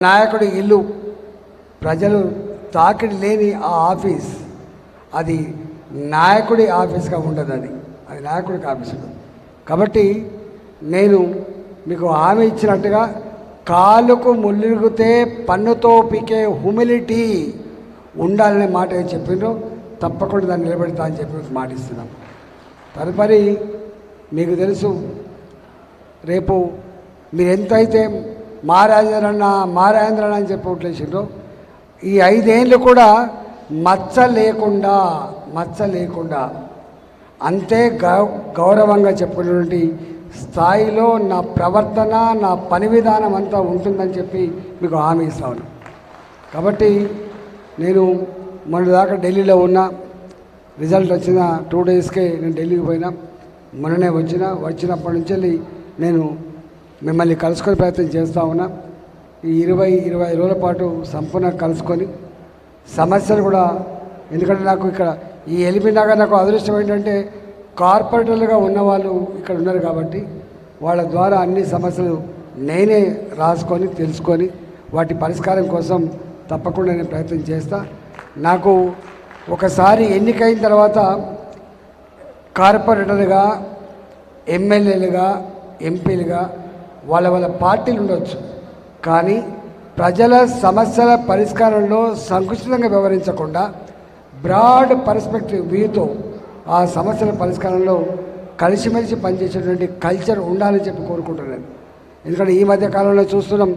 నాయకుడి ఇల్లు ప్రజలు తాకిడి లేని ఆ ఆఫీస్ అది నాయకుడి ఆఫీస్గా ఉండదు అది. అది నాయకుడికి ఆఫీస్ కాబట్టి నేను మీకు హామీ ఇచ్చినట్టుగా కాలుకు ముల్లిగితే పన్నుతో పీకే హ్యూమిలిటీ ఉండాలనే మాట ఏం చెప్పిండ్రో తప్పకుండా దాన్ని నిలబెడతా అని చెప్పి మాటిస్తున్నాం. తదుపరి మీకు తెలుసు రేపు మీరు ఎంతైతే మహారాజరన్న మహారాజేంద్రన్న అని చెప్పి ఓట్లేసిండ్రో ఈ ఐదేళ్ళు కూడా మచ్చ లేకుండా మచ్చ లేకుండా అంతే గౌ గౌరవంగా చెప్పుకున్నటువంటి స్థాయిలో నా ప్రవర్తన నా పని విధానం అంతా ఉంటుందని చెప్పి మీకు హామీ ఇస్తాను కాబట్టి నేను మొన్నదాకా ఢిల్లీలో ఉన్నా. రిజల్ట్ వచ్చిన టూ డేస్కే నేను ఢిల్లీకి పోయినా. మొన్ననే వచ్చిన. వచ్చినప్పటి నుంచి నేను మిమ్మల్ని కలుసుకొని ప్రయత్నం చేస్తూ ఉన్నా. ఈ ఇరవై ఇరవై రోజుల పాటు సంపూర్ణ కలుసుకొని సమస్యలు కూడా ఎందుకంటే నాకు ఇక్కడ ఈ ఎలిపి నాకు అదృష్టం ఏంటంటే కార్పొరేటర్లుగా ఉన్నవాళ్ళు ఇక్కడ ఉన్నారు కాబట్టి వాళ్ళ ద్వారా అన్ని సమస్యలు నేనే రాసుకొని తెలుసుకొని వాటి పరిష్కారం కోసం తప్పకుండా నేను ప్రయత్నం చేస్తా. నాకు ఒకసారి ఎన్నికైన తర్వాత కార్పొరేటర్గా ఎమ్మెల్యేలుగా ఎంపీలుగా వాళ్ళ వాళ్ళ పార్టీలు ఉండొచ్చు కానీ ప్రజల సమస్యల పరిష్కారంలో సంకుచితంగా వ్యవహరించకుండా బ్రాడ్ పర్స్పెక్టివ్ వ్యూతో ఆ సమస్యల పరిష్కారంలో కలిసిమెలిసి పనిచేసేటువంటి కల్చర్ ఉండాలని చెప్పి కోరుకుంటున్నాను. ఎందుకంటే ఈ మధ్య కాలంలో చూస్తున్నాం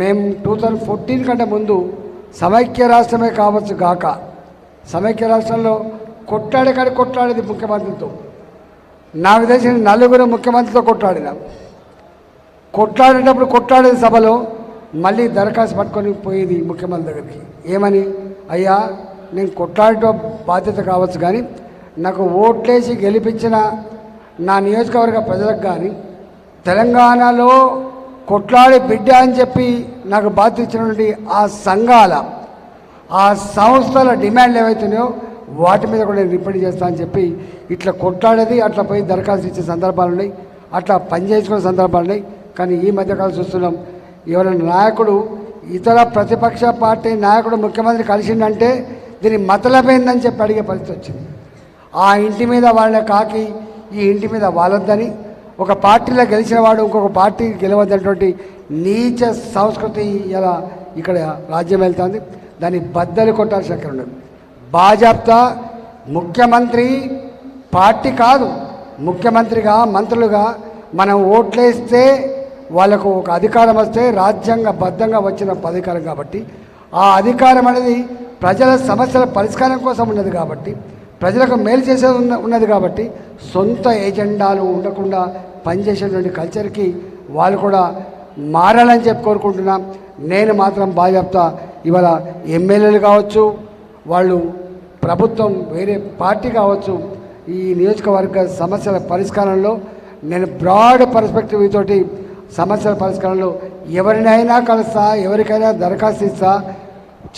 మేము టూ థౌజండ్ ఫోర్టీన్ కంటే ముందు సమైక్య రాష్ట్రమే కావచ్చు గాక సమైక్య రాష్ట్రంలో కొట్లాడే కానీ కొట్లాడేది ముఖ్యమంత్రితో. నాకు తెలిసిన నలుగురు ముఖ్యమంత్రితో కొట్లాడినాం. కొట్లాడేటప్పుడు కొట్లాడేది సభలో మళ్ళీ దరఖాస్తు పట్టుకొని పోయేది ముఖ్యమంత్రి దగ్గరికి. ఏమని? అయ్యా నేను కొట్లాడటం బాధ్యత కావచ్చు కానీ నాకు ఓట్లేసి గెలిపించిన నా నియోజకవర్గ ప్రజలకు కానీ తెలంగాణలో కొట్లాడే బిడ్డ అని చెప్పి నాకు బాధ్యత ఇచ్చినటువంటి ఆ సంఘాల ఆ సంస్థల డిమాండ్లు ఏవైతున్నాయో వాటి మీద కూడా నేను రిపీట్ చేస్తా అని చెప్పి ఇట్లా కొట్లాడేది అట్లా పోయి దరఖాస్తు ఇచ్చే సందర్భాలు ఉన్నాయి అట్లా పనిచేసుకునే సందర్భాలు ఉన్నాయి. కానీ ఈ మధ్యకాలం చూస్తున్నాం ఎవరైనా నాయకుడు ఇతర ప్రతిపక్ష పార్టీ నాయకుడు ముఖ్యమంత్రి కలిసిండంటే దీని మతలమైందని చెప్పి అడిగే పరిస్థితి వచ్చింది. ఆ ఇంటి మీద వాళ్ళ కాకి ఈ ఇంటి మీద వాళ్ళొద్దని ఒక పార్టీలో గెలిచిన వాడు ఇంకొక పార్టీ గెలవద్దన్నటువంటి నీచ సంస్కృతి ఇలా ఇక్కడ రాజ్యం వెళ్తుంది. దాన్ని బద్దలు కొట్టాల్సిన అక్కడ ఉండదు బాజాప్తా ముఖ్యమంత్రి పార్టీ కాదు ముఖ్యమంత్రిగా మంత్రులుగా మనం ఓట్లేస్తే వాళ్ళకు ఒక అధికారం వస్తే రాజ్యాంగబద్ధంగా వచ్చిన అధికారం కాబట్టి ఆ అధికారం అనేది ప్రజల సమస్యల పరిష్కారం కోసం ఉన్నది కాబట్టి ప్రజలకు మేలు చేసేది ఉన్న ఉన్నది కాబట్టి సొంత ఏజెండాలు ఉండకుండా పనిచేసేటువంటి కల్చర్కి వాళ్ళు కూడా మారాలని చెప్పి కోరుకుంటున్నాం. నేను మాత్రం బాగా చెప్తా ఇవాళ ఎమ్మెల్యేలు కావచ్చు వాళ్ళు ప్రభుత్వం వేరే పార్టీ కావచ్చు ఈ నియోజకవర్గ సమస్యల పరిష్కారంలో నేను బ్రాడ్ పర్స్పెక్టివ్ తోటి సమస్యల పరిష్కారంలో ఎవరినైనా కలుస్తా ఎవరికైనా దరఖాస్తు ఇస్తా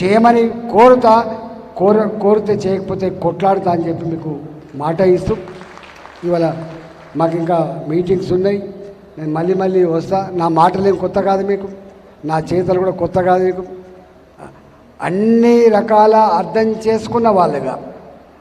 చేయమని కోరుతా కోర కోరితే చేయకపోతే కొట్లాడుతా అని చెప్పి మీకు మాట ఇస్తూ ఇవాళ మాకు ఇంకా మీటింగ్స్ ఉన్నాయి. నేను మళ్ళీ మళ్ళీ వస్తా. నా మాటలు కొత్త కాదు మీకు. నా చేతలు కూడా కొత్త కాదు మీకు. అన్ని రకాల అర్థం చేసుకున్న వాళ్ళుగా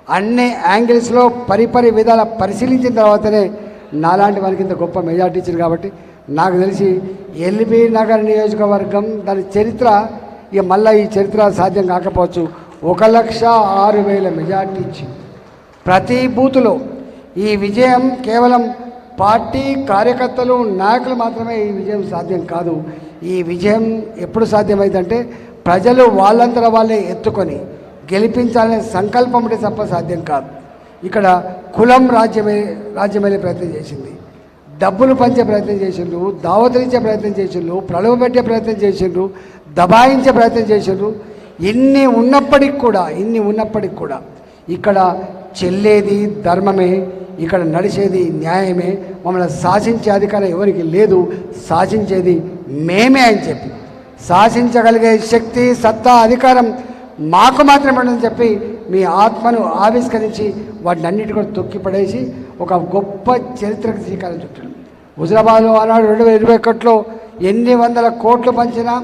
అన్ని యాంగిల్స్లో పరిపరి విధాల పరిశీలించిన తర్వాతనే నాలాంటి వారికి ఇంత గొప్ప మెజార్టీ ఇచ్చింది కాబట్టి నాకు తెలిసి ఎల్బీ నగర్ నియోజకవర్గం దాని చరిత్ర ఇక మళ్ళీ ఈ చరిత్ర సాధ్యం కాకపోవచ్చు. ఒక లక్ష ఆరు వేల మెజార్టీ ఇచ్చింది ప్రతి బూతులో ఈ విజయం కేవలం పార్టీ కార్యకర్తలు నాయకులు మాత్రమే ఈ విజయం సాధ్యం కాదు. ఈ విజయం ఎప్పుడు సాధ్యమైందంటే ప్రజలు వాళ్ళంతట వాళ్ళే ఎత్తుకొని గెలిపించాలనే సంకల్పం ఉంటే తప్ప సాధ్యం కాదు. ఇక్కడ కులం రాజ్యమే రాజ్యమయ్యే ప్రయత్నం చేసింది. డబ్బులు పంచే ప్రయత్నం చేసిండ్రు దావతులు ప్రయత్నం చేసిండ్రు ప్రళవ పెట్టే ప్రయత్నం చేసిండ్రు దబాయించే ప్రయత్నం చేసిండ్రు. ఇన్ని ఉన్నప్పటికి కూడా ఇన్ని ఉన్నప్పటికి కూడా ఇక్కడ చెల్లేది ధర్మమే ఇక్కడ నడిచేది న్యాయమే మమ్మల్ని శాసించే అధికారం ఎవరికి లేదు శాసించేది మేమే అని చెప్పి. శాసించగలిగే శక్తి సత్తా అధికారం మాకు మాత్రమే ఉండదని చెప్పి మీ ఆత్మను ఆవిష్కరించి వాటిని అన్నిటి కూడా తొక్కిపడేసి ఒక గొప్ప చరిత్రకు శ్రీకారం చుట్టాడు. హుజరాబాద్లో ఆనాడు రెండు వేల ఇరవై ఒకటిలో ఎన్ని వందల కోట్లు పంచినా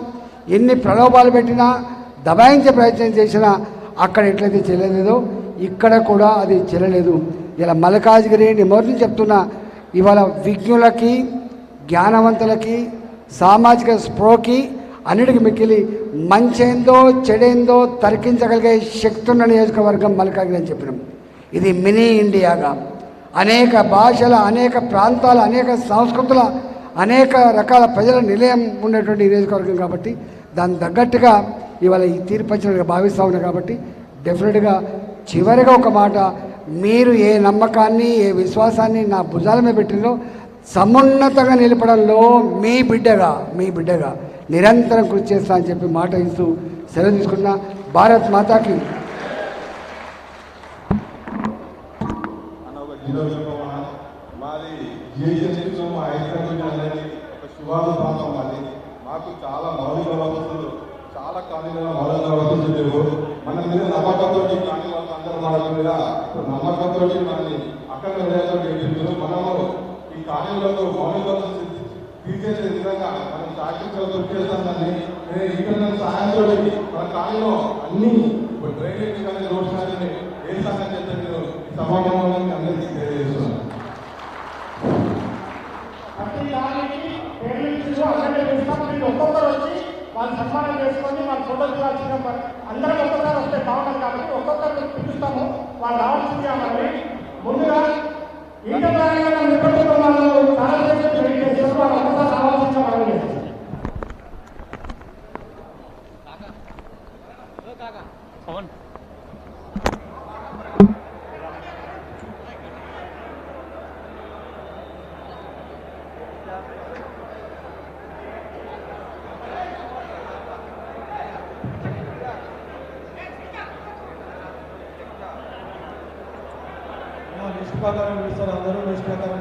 ఎన్ని ప్రలోభాలు పెట్టినా దబాయించే ప్రయత్నం చేసినా అక్కడ ఎట్లయితే చెల్లలేదో ఇక్కడ కూడా అది చెల్లలేదు. ఇలా మల్కాజ్గిరి నిమోదం చెప్తున్నా ఇవాళ విజ్ఞులకి జ్ఞానవంతులకి సామాజిక స్పృహకి అన్నిటికి మిక్కిలి మంచేందో చెడేందో తరికించగలిగే శక్తి ఉన్న నియోజకవర్గం మల్కాజ్గిరి అని చెప్పినాం. ఇది మినీ ఇండియాగా. అనేక భాషల అనేక ప్రాంతాల అనేక సంస్కృతుల అనేక రకాల ప్రజల నిలయం ఉండేటువంటి నియోజకవర్గం కాబట్టి దాని తగ్గట్టుగా ఇవాళ ఈ తీర్పు వచ్చినట్టుగా భావిస్తూ ఉన్నాయి కాబట్టి డెఫినెట్గా చివరిగా ఒక మాట మీరు ఏ నమ్మకాన్ని ఏ విశ్వాసాన్ని నా భుజాల మీద పెట్టిందో సమున్నతంగా నిలపడంలో మీ బిడ్డగా మీ బిడ్డగా నిరంతరం కృషి చేస్తా అని చెప్పి మాట ఇస్తూ సెలవు తీసుకున్న భారత్ మాతాకి. ఒక జీరో మాది ఒక మాకు చాలా మౌలిక వసతులు చాలా కాలనీలో మౌలిక వసతులు లేవు. మన మీద నమ్మకంతో కానీ వాళ్ళందరూ మన మీద నమ్మకంతో మనల్ని అక్కడ మనము. ఈ కాలనీలో మౌలిక వసతులు తీర్చేసే విధంగా మనం సాక్షిగా చేస్తానని నేను ఇక్కడ నన్ను సహాయంతో మన కాలంలో అన్ని డ్రైనేజ్ కానీ రోడ్స్ కానీ ఏ సహాయం చేస్తే నేను ఈ సమాజంలో అందరికీ తెలియజేస్తున్నాను. ప్రతి దానికి ఒక్కొక్కరు వచ్చి వాళ్ళు సన్మానం చేసుకొని వాళ్ళు ఫోటో తీయాల్సిన అందరం ఒక్కొక్కరు వస్తే బాగుంటుంది కాబట్టి ఒక్కొక్కరు పిలుస్తాము. వాళ్ళు రావాల్సిందే మరి. ముందుగా ఇంత దానిగా నిబద్ధత వాళ్ళు చాలా చేసి ట్రైన్ అంతా వాళ్ళు ప్రకారం పిలుస్తారు అందరూ లిస్ట్ ప్రకారం